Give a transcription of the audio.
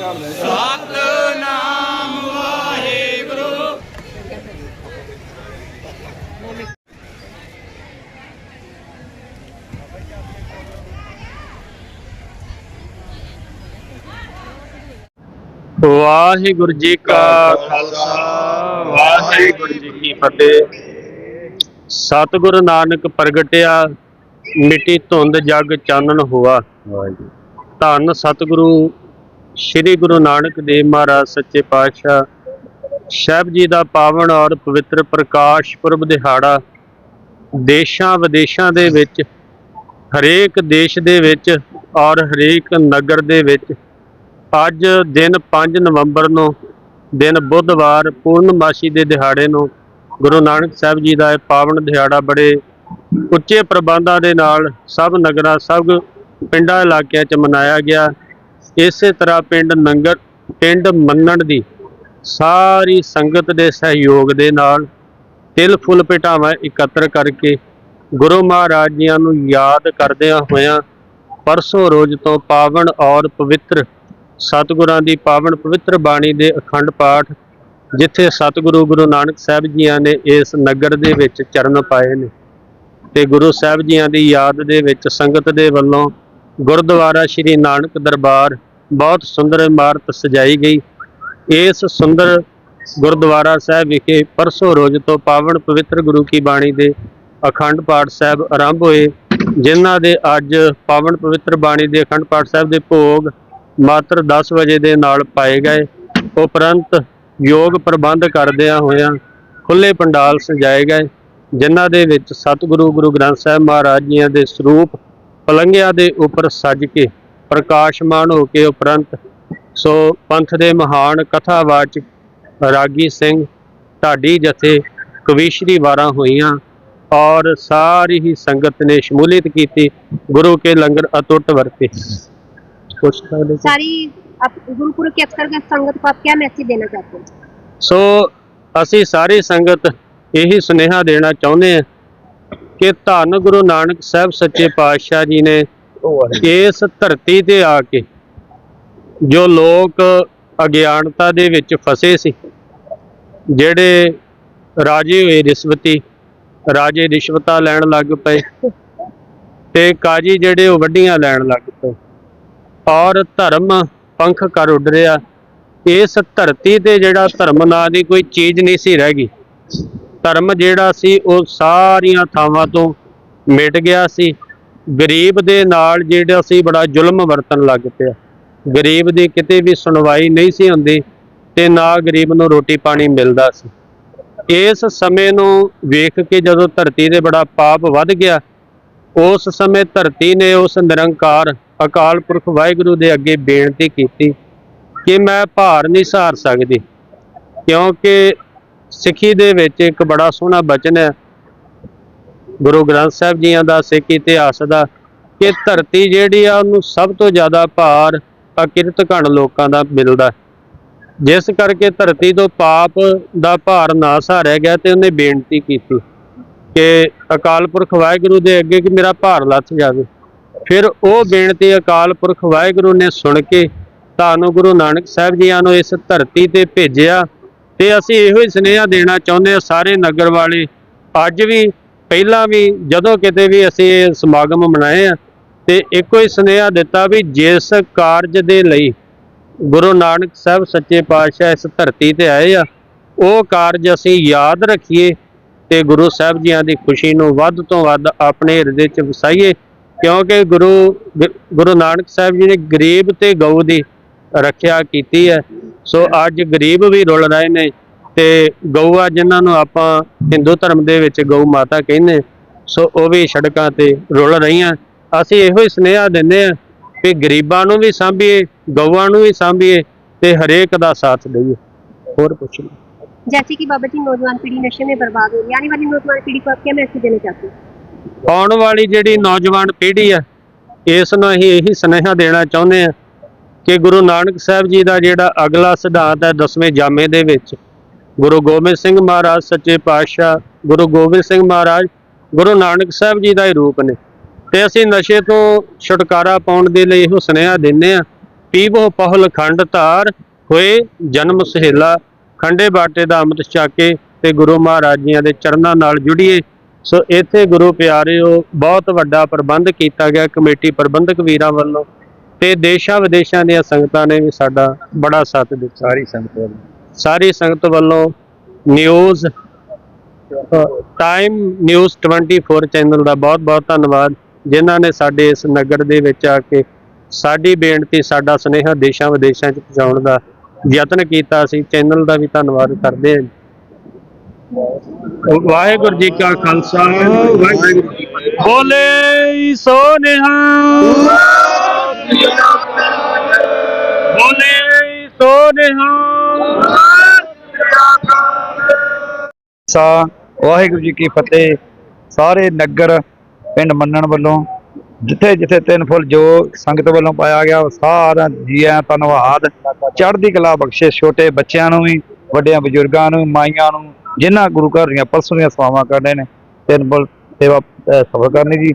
ਸਤਨਾਮ ਵਾਹਿਗੁਰੂ। ਵਾਹਿਗੁਰੂ ਜੀ ਕਾ ਖਾਲਸਾ। ਵਾਹਿਗੁਰੂ ਜੀ ਕੀ ਫਤਿਹ। ਸਤਿਗੁਰੂ ਨਾਨਕ ਪ੍ਰਗਟਿਆ ਮਿੱਟੀ ਧੁੰਦ ਜਗ ਚਾਨਣ ਹੋਆ। ਧੰਨ ਸਤਿਗੁਰੂ ਸ੍ਰੀ ਗੁਰੂ ਨਾਨਕ ਦੇਵ ਮਹਾਰਾਜ ਸੱਚੇ ਪਾਤਸ਼ਾਹ, ਸਾਹਿਬ ਜੀ ਦਾ ਪਾਵਨ ਔਰ ਪਵਿੱਤਰ ਪ੍ਰਕਾਸ਼ ਪੁਰਬ ਦਿਹਾੜਾ ਦੇਸ਼ਾਂ ਵਿਦੇਸ਼ਾਂ ਦੇ ਵਿੱਚ, ਹਰੇਕ ਦੇਸ਼ ਦੇ ਵਿੱਚ ਔਰ ਹਰੇਕ ਨਗਰ ਦੇ ਵਿੱਚ ਅੱਜ ਦਿਨ 5 ਨਵੰਬਰ ਨੂੰ, ਦਿਨ ਬੁੱਧਵਾਰ ਪੂਰਨਮਾਸ਼ੀ ਦੇ ਦਿਹਾੜੇ ਨੂੰ ਗੁਰੂ ਨਾਨਕ ਸਾਹਿਬ ਜੀ ਦਾ ਇਹ ਪਾਵਨ ਦਿਹਾੜਾ ਬੜੇ ਉੱਚੇ ਪ੍ਰਬੰਧਾਂ ਦੇ ਨਾਲ ਸਭ ਨਗਰਾਂ, ਸਭ ਪਿੰਡਾਂ, ਇਲਾਕਿਆਂ 'ਚ ਮਨਾਇਆ ਗਿਆ। ਇਸੇ ਤਰ੍ਹਾਂ ਪਿੰਡ ਨੰਗਰ, ਪਿੰਡ ਮੰਨਣ ਦੀ ਸਾਰੀ ਸੰਗਤ ਦੇ ਸਹਿਯੋਗ ਦੇ ਨਾਲ ਤਿਲ ਫੁੱਲ ਭੇਟਾਵਾਂ ਇਕੱਤਰ ਕਰਕੇ ਗੁਰੂ ਮਹਾਰਾਜ ਜੀਆਂ ਨੂੰ ਯਾਦ ਕਰਦਿਆਂ ਹੋਇਆਂ ਪਰਸੋਂ ਰੋਜ਼ ਤੋਂ ਪਾਵਨ ਔਰ ਪਵਿੱਤਰ ਸਤਿਗੁਰਾਂ ਦੀ ਪਾਵਨ ਪਵਿੱਤਰ ਬਾਣੀ ਦੇ ਅਖੰਡ ਪਾਠ ਜਿੱਥੇ ਸਤਿਗੁਰੂ ਗੁਰੂ ਨਾਨਕ ਸਾਹਿਬ ਜੀਆਂ ਨੇ ਇਸ ਨਗਰ ਦੇ ਵਿੱਚ ਚਰਨ ਪਾਏ ਨੇ ਤੇ ਗੁਰੂ ਸਾਹਿਬ ਜੀਆਂ ਦੀ ਯਾਦ ਦੇ ਵਿੱਚ ਸੰਗਤ ਦੇ ਵੱਲੋਂ ਗੁਰਦੁਆਰਾ ਸ਼੍ਰੀ ਨਾਨਕ ਦਰਬਾਰ ਬਹੁਤ ਸੁੰਦਰ ਇਮਾਰਤ ਸਜਾਈ ਗਈ। ਇਸ ਸੁੰਦਰ ਗੁਰਦੁਆਰਾ ਸਾਹਿਬ ਵਿਖੇ ਪਰਸੋਂ ਰੋਜ਼ ਤੋਂ ਪਾਵਨ ਪਵਿੱਤਰ ਗੁਰੂ ਕੀ ਬਾਣੀ ਦੇ ਅਖੰਡ ਪਾਠ ਸਾਹਿਬ ਆਰੰਭ ਹੋਏ, ਜਿਨ੍ਹਾਂ ਦੇ ਅੱਜ ਪਾਵਨ ਪਵਿੱਤਰ ਬਾਣੀ ਦੇ ਅਖੰਡ ਪਾਠ ਸਾਹਿਬ ਦੇ ਭੋਗ ਮਾਤਰ 10 ਵਜੇ ਦੇ ਨਾਲ ਪਾਏ ਗਏ। ਉਪਰੰਤ ਯੋਗ ਪ੍ਰਬੰਧ ਕਰਦਿਆਂ ਹੋਇਆਂ ਖੁੱਲੇ ਪੰਡਾਲ ਸਜਾਏ ਗਏ, ਜਿਨ੍ਹਾਂ ਦੇ ਵਿੱਚ ਸਤਿਗੁਰੂ ਗੁਰੂ ਗ੍ਰੰਥ ਸਾਹਿਬ ਮਹਾਰਾਜ ਜੀਆਂ ਦੇ ਸਰੂਪ ਪਲੰਘਿਆਂ ਦੇ ਉੱਪਰ ਸੱਜ ਕੇ ਪ੍ਰਕਾਸ਼ਮਾਨ ਹੋ ਕੇ ਉਪਰੰਤ ਸੋ ਪੰਥ ਦੇ ਮਹਾਨ ਕਥਾਵਾਚਕ ਰਾਗੀ ਸਿੰਘ ਢਾਡੀ ਜਥੇ ਕਵੀਸ਼ਰੀ ਵਾਰਾਂ ਹੋਈਆਂ ਔਰ ਸਾਰੀ ਹੀ ਸੰਗਤ ਨੇ ਸ਼ਮੂਲੀਅਤ ਕੀਤੀ ਗੁਰੂ ਕੇ ਲੰਗਰ ਅਟੁੱਟ ਵਰਤੇ ਕੁਛ ਸਕਦੇ ਸੀ? सारी आप गुरुपुर के अवसर में संगत को आप क्या मैसेज देना चाहते हैं ਸੋ ਅਸੀਂ ਸਾਰੀ ਸੰਗਤ ਇਹੀ ਸੁਨੇਹਾ ਦੇਣਾ ਚਾਹੁੰਦੇ ਹਾਂ ਕਿ ਧੰਨ ਗੁਰੂ ਨਾਨਕ ਸਾਹਿਬ ਸੱਚੇ ਪਾਤਸ਼ਾਹ ਜੀ ਨੇ ਇਸ ਧਰਤੀ ਤੇ ਆ ਕੇ ਜੋ ਲੋਕ ਅਗਿਆਨਤਾ ਦੇ ਵਿੱਚ ਫਸੇ ਸੀ, ਜਿਹੜੇ ਰਾਜੇ ਹੋਏ ਰਿਸ਼ਵਤੀ, ਰਾਜੇ ਰਿਸ਼ਵਤਾਂ ਲੈਣ ਲੱਗ ਪਏ ਤੇ ਕਾਜੀ ਜਿਹੜੇ ਉਹ ਵੱਡੀਆਂ ਲੈਣ ਲੱਗ ਪਏ। ਔਰ ਧਰਮ ਪੰਖ ਕਰ ਉੱਡ ਰਿਹਾ। ਇਸ ਧਰਤੀ ਤੇ ਜਿਹੜਾ ਧਰਮ ਨਾਂ ਦੀ ਕੋਈ ਚੀਜ਼ ਨਹੀਂ ਸੀ ਰਹਿ ਗਈ। ਧਰਮ ਜਿਹੜਾ ਸੀ, ਉਹ ਸਾਰੀਆਂ ਥਾਵਾਂ ਤੋਂ ਮਿਟ ਗਿਆ ਸੀ। ਗਰੀਬ ਦੇ ਨਾਲ ਜਿਹੜਾ ਸੀ, ਬੜਾ ਜ਼ੁਲਮ ਵਰਤਣ ਲੱਗ ਪਿਆ। ਗਰੀਬ ਦੀ ਕਿਤੇ ਵੀ ਸੁਣਵਾਈ ਨਹੀਂ ਸੀ ਹੁੰਦੀ ਤੇ ਨਾ ਗਰੀਬ ਨੂੰ ਰੋਟੀ ਪਾਣੀ ਮਿਲਦਾ ਸੀ। ਇਸ ਸਮੇਂ ਨੂੰ ਵੇਖ ਕੇ ਜਦੋਂ ਧਰਤੀ ਦੇ ਬੜਾ ਪਾਪ ਵੱਧ ਗਿਆ, ਉਸ ਸਮੇਂ ਧਰਤੀ ਨੇ ਉਸ ਨਿਰੰਕਾਰ ਅਕਾਲ ਪੁਰਖ ਵਾਹਿਗੁਰੂ ਦੇ ਅੱਗੇ ਬੇਨਤੀ ਕੀਤੀ ਕਿ ਮੈਂ ਭਾਰ ਨਹੀਂ ਸਹਾਰ ਸਕਦੀ, ਕਿਉਂਕਿ ਸਿੱਖੀ ਦੇ ਵਿੱਚ ਇੱਕ ਬੜਾ ਸੋਹਣਾ ਬਚਨ ਹੈ। ਗੁਰੂ ਗ੍ਰੰਥ ਸਾਹਿਬ ਜੀਆਂ ਦਾ ਸਿੱਖ ਇਤਿਹਾਸ ਦਾ ਕਿ ਧਰਤੀ ਜਿਹੜੀ ਆ, ਉਹਨੂੰ ਸਭ ਤੋਂ ਜ਼ਿਆਦਾ ਭਾਰ ਅਕਿਰਤ ਘਣ ਲੋਕਾਂ ਦਾ ਮਿਲਦਾ ਜਿਸ ਕਰਕੇ ਧਰਤੀ ਤੋਂ ਪਾਪ ਦਾ ਭਾਰ ਨਾ ਸਹਾਰਿਆ ਗਿਆ ਤੇ ਉਹਨੇ ਬੇਨਤੀ ਕੀਤੀ ਕਿ ਅਕਾਲ ਪੁਰਖ ਵਾਹਿਗੁਰੂ ਦੇ ਅੱਗੇ ਕਿ ਮੇਰਾ ਭਾਰ ਲੱਥ ਜਾਵੇ। ਫਿਰ ਉਹ ਬੇਨਤੀ ਅਕਾਲ ਪੁਰਖ ਵਾਹਿਗੁਰੂ ਨੇ ਸੁਣ ਕੇ ਤੁਹਾਨੂੰ ਗੁਰੂ ਨਾਨਕ ਸਾਹਿਬ ਜੀਆਂ ਨੂੰ ਇਸ ਧਰਤੀ ਤੇ ਭੇਜਿਆ ਤੇ ਅਸੀਂ ਇਹੋ ਹੀ ਸੁਨੇਹਾ ਦੇਣਾ ਚਾਹੁੰਦੇ ਹਾਂ ਸਾਰੇ ਨਗਰ ਵਾਲੇ, ਅੱਜ ਵੀ, ਪਹਿਲਾਂ ਵੀ, ਜਦੋਂ ਕਿਤੇ ਵੀ ਅਸੀਂ ਇਹ ਸਮਾਗਮ ਮਨਾਏ ਆ, ਤੇ ਇੱਕੋ ਹੀ ਸੁਨੇਹਾ ਦਿੱਤਾ ਵੀ ਜਿਸ ਕਾਰਜ ਦੇ ਲਈ ਗੁਰੂ ਨਾਨਕ ਸਾਹਿਬ ਸੱਚੇ ਪਾਤਸ਼ਾਹ ਇਸ ਧਰਤੀ ਤੇ ਆਏ ਆ, ਉਹ ਕਾਰਜ ਅਸੀਂ ਯਾਦ ਰੱਖੀਏ ਤੇ ਗੁਰੂ ਸਾਹਿਬ ਜੀਆਂ ਦੀ ਖੁਸ਼ੀ ਨੂੰ ਵੱਧ ਤੋਂ ਵੱਧ ਆਪਣੇ ਹਿਰਦੇ 'ਚ ਵਸਾਈਏ, ਕਿਉਂਕਿ ਗੁਰੂ ਗ- ਗੁਰੂ ਨਾਨਕ ਸਾਹਿਬ ਜੀ ਨੇ ਗਰੀਬ ਤੇ ਗਊ ਦੀ ਰੱਖਿਆ ਕੀਤੀ ਹੈ ਸੋ ਅੱਜ ਗਰੀਬ ਵੀ ਰੁਲ ਰਹੇ ਨੇ ਤੇ ਗਊਆ ਜਿਨ੍ਹਾਂ ਨੂੰ ਆਪਾਂ ਹਿੰਦੂ ਧਰਮ ਦੇ ਵਿੱਚ ਗਊ ਮਾਤਾ ਕਹਿੰਦੇ ਸੋ ਉਹ ਵੀ ਸੜਕਾਂ ਤੇ ਰੁਲ ਰਹੀਆਂ ਅਸੀਂ ਇਹੋ ਹੀ ਸੁਨੇਹਾ ਦਿੰਦੇ ਆ ਵੀ ਗਰੀਬਾਂ ਨੂੰ ਵੀ ਸਾਂਭੀਏ ਗਊਆਂ ਨੂੰ ਵੀ ਸਾਂਭੀਏ ਤੇ ਹਰੇਕ ਦਾ ਸਾਥ ਦਈਏ ਹੋਰ ਕੁਛ ਨਹੀਂ जैसे कि बाबा जी नौजवान पीढ़ी नशे में बर्बाद हो रही है आने वाली नौजवान पीढ़ी को आप क्या मैसेज देना चाहते हैं ਆਉਣ ਵਾਲੀ ਜਿਹੜੀ ਨੌਜਵਾਨ ਪੀੜ੍ਹੀ ਆ ਇਸ ਨੂੰ ਅਸੀਂ ਇਹੀ ਸੁਨੇਹਾ ਦੇਣਾ ਚਾਹੁੰਦੇ ਆ ਕਿ ਗੁਰੂ ਨਾਨਕ ਸਾਹਿਬ ਜੀ ਦਾ ਜਿਹੜਾ ਅਗਲਾ ਸਿਧਾਂਤ ਹੈ ਦਸਵੇਂ ਜਾਮੇ ਦੇ ਵਿੱਚ, ਗੁਰੂ ਗੋਬਿੰਦ ਸਿੰਘ ਮਹਾਰਾਜ ਸੱਚੇ ਪਾਤਸ਼ਾਹ, ਗੁਰੂ ਗੋਬਿੰਦ ਸਿੰਘ ਮਹਾਰਾਜ, ਗੁਰੂ ਨਾਨਕ ਸਾਹਿਬ ਜੀ ਦਾ ਹੀ ਰੂਪ ਨੇ। ਤੇ ਅਸੀਂ ਨਸ਼ੇ ਤੋਂ ਛੁਟਕਾਰਾ ਪਾਉਣ ਦੇ ਲਈ ਇਹੋ ਸੁਨੇਹਾ ਦਿੰਦੇ ਆ ਪੀਵੋ ਪਹਲ ਖੰਡ ਧਾਰ ਹੋਏ ਜਨਮ ਸਹੇਲਾ, ਖੰਡੇ ਬਾਟੇ ਦਾ ਅੰਮ੍ਰਿਤ ਛਾਕੇ ਕੇ ਤੇ ਗੁਰੂ ਮਹਾਰਾਜ ਜੀਆਂ ਦੇ ਚਰਨਾਂ ਨਾਲ ਜੁੜੀਏ। ਸੋ ਇੱਥੇ ਗੁਰੂ ਪਿਆਰਿਓ, ਬਹੁਤ ਵੱਡਾ ਪ੍ਰਬੰਧ ਕੀਤਾ ਗਿਆ, ਕਮੇਟੀ ਪ੍ਰਬੰਧਕ ਵੀਰਾਂ ਵੱਲੋਂ। ਤੇ ਦੇਸ਼ਾਂ ਵਿਦੇਸ਼ਾਂ ਦੀਆਂ ਸੰਗਤਾਂ ਨੇ ਵੀ ਸਾਡਾ ਬੜਾ ਸਾਥ ਦਿੱਤਾ। ਸਾਰੀ ਸੰਗਤ ਸਾਰੀ ਸੰਗਤ ਵੱਲੋਂ ਨਿਊਜ਼ ਟਾਈਮ ਨਿਊਜ਼ 24 ਚੈਨਲ ਦਾ ਬਹੁਤ ਬਹੁਤ ਧੰਨਵਾਦ ਜਿਨ੍ਹਾਂ ਨੇ ਸਾਡੇ ਇਸ ਨਗਰ ਦੇ ਵਿੱਚ ਆ ਕੇ ਸਾਡੀ ਬੇਨਤੀ ਸਾਡਾ ਸੁਨੇਹਾ ਦੇਸ਼ਾਂ ਵਿਦੇਸ਼ਾਂ 'ਚ ਪਹੁੰਚਾਉਣ ਦਾ ਯਤਨ ਕੀਤਾ ਸੀ। ਚੈਨਲ ਦਾ ਵੀ ਧੰਨਵਾਦ ਕਰਦੇ ਹਾਂ। ਵਾਹਿਗੁਰੂ ਜੀ ਕਾ ਖਾਲਸਾ ਵਾਹਿਗੁਰੂ ਜੀ ਕੀ ਫਤਿਹ। ਬੋਲੇ ਸੋ ਨਿਹਾਲ ਬੋਲੇ ਸੋ ਨਿਹਾਲ ਸਾ ਵਾਹਿਗੁਰੂ ਜੀ ਕੀ ਫਤਿਹ। ਸਾਰੇ ਨਗਰ ਪਿੰਡ ਮੰਨਣ ਵੱਲੋਂ ਜਿੱਥੇ ਜਿੱਥੇ ਤਿੰਨ ਫੁੱਲ ਜੋ ਸੰਗਤ ਵੱਲੋਂ ਪਾਇਆ ਗਿਆ ਸਾਰਾ ਜੀਆਂ ਧੰਨਵਾਦ। ਚੜ੍ਹਦੀ ਕਲਾ ਬਖਸ਼ੇ ਛੋਟੇ ਬੱਚਿਆਂ ਨੂੰ ਵੀ ਵੱਡਿਆਂ ਬਜ਼ੁਰਗਾਂ ਨੂੰ ਮਾਈਆਂ ਨੂੰ ਜਿਨ੍ਹਾਂ ਗੁਰੂ ਘਰ ਦੀਆਂ ਪਰਸੋਂ ਦੀਆਂ ਸੇਵਾਵਾਂ ਕਰਦੇ ਨੇ। ਤਿੰਨ ਫੁੱਲ ਸੇਵਾ ਅਹ, ਸਫਲ ਕਰਨੀ ਜੀ।